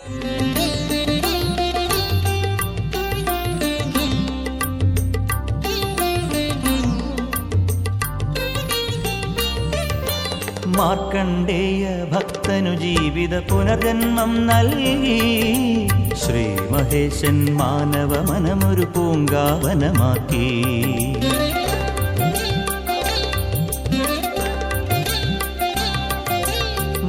മാർക്കണ്ഡേയ ഭക്തനു ജീവിത പുനർജന്മം നൽകി. ശ്രീ മഹേശൻ മാനവ മനമൊരു പൂങ്കാവനമാക്കി.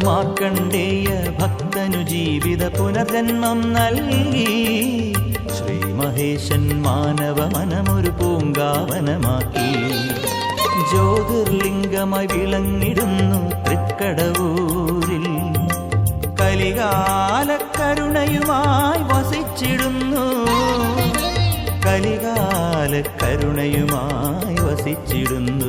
മാർക്കണ്ഡേയ ഭക്തനു ജീവിത പുനർജന്മം നൽകി. ശ്രീ മഹേശൻ മാനവ മനമൊരു പൂങ്കാവനമാക്കി. ജ്യോതിർലിംഗമായി വിളങ്ങിടുന്നു തൃക്കടവൂരിൽ. കലികാല കരുണയുമായി വസിച്ചിടുന്നു. കലികാല കരുണയുമായി വസിച്ചിടുന്നു.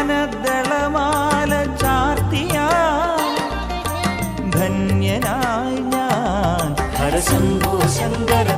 ധന്യനായി ഞാൻ ഹരശംഭോ ശങ്കര